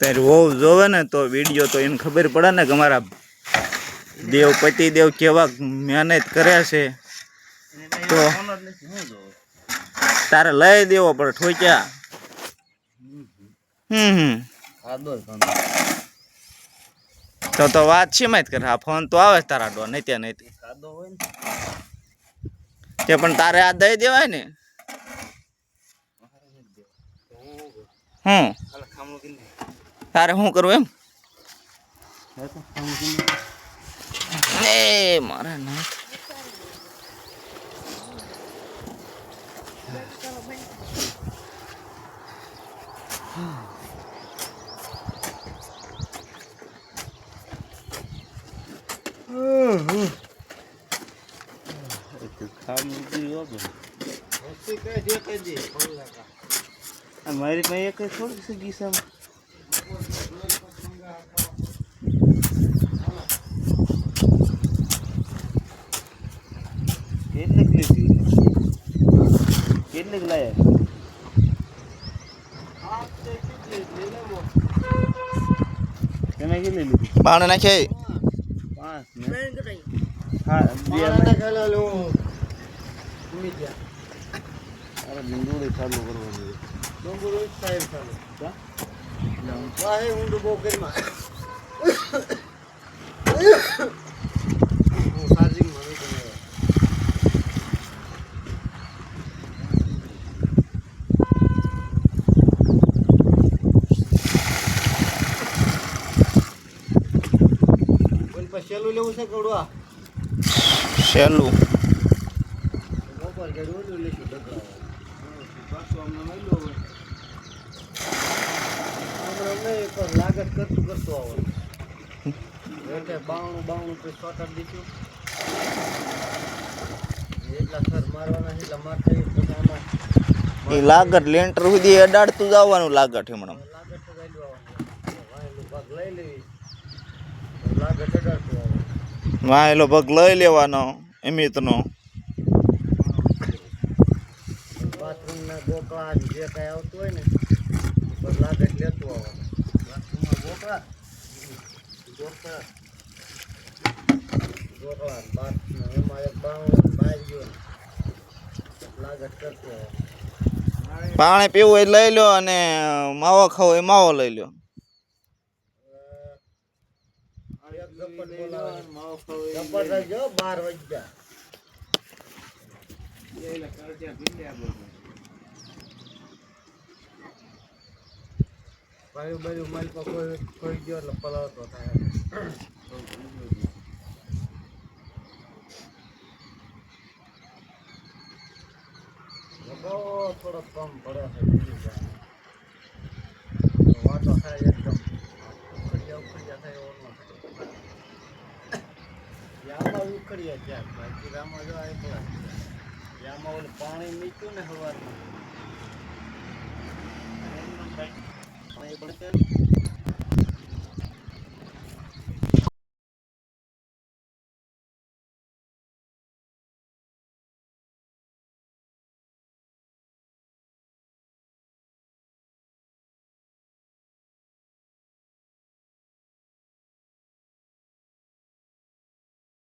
તારી વહુ જોવે ને તો વીડિયો તો એને ખબર પડે ને કે અમારા દેવ પતિ દેવ કેવા મહેનત કરે છે. તો તારે લઈ દેવો પણ ઠોક્યા. હમ તો તો વાત છે જ કરે. આ ફોન તો આવે તારા ડો નહીં ત્યાં, નહીં તે પણ તારે આ દઈ દેવાય ને? હમ. તારે શું કરવું એમ એ મારા નાથ મારી પાસે એક થોડીક સગી છે કેટલીક લીધી કેટલીક લાયા તમે કેટલી લીધી? બાણ નાખે. પાંચ હા બે અરે લીંડુડી ચાલુ કરવાનું. સેલું લેવું છે કવડવા સહેલું મોબાઈલ ગાડી ઓલું લેશું લેવું હમણાં નહીં પણ લાગત કરતું કરતું આવવાનું એટલે બાવણું બાવણું શોર્ટ દીધું એટલા સર મારવાના છે એટલા મારતા પછી એ લાગટ લેન્ટર સુધી અડાડતું જ આવવાનું લાગટ હમણાં. લાગટ તો આવવાનું. ભાગ લઈ લેવી લાગત એલો પગ લઈ લેવાનો એમિતનો. બાથરૂમના ગોકળા જે કાંઈ આવતું હોય ને બસ લાગત લેતું આવવાનું. બાથરૂમમાં ગોકળા? ગોકળા. ગોકળા બાથરૂમ એમાં એક બાવણું ગયો કરતું પાણી પીવું એ લઈ લો અને માવો ખાવો એ માવો લઈ લો બાયું બાયું મારી પાસે કોઈ કોઈ ગયો એટલે પલાવતો થાય થોડો કમ પડે છે બીજું કાંઈ નહીં. વાતો થાય એકદમ ઉખડિયા ઉખડિયા થાય એવો ન થાય ક્યાંક? બાકી રામો જો એકલા. ઓલું પાણી મીઠું ને હવાનું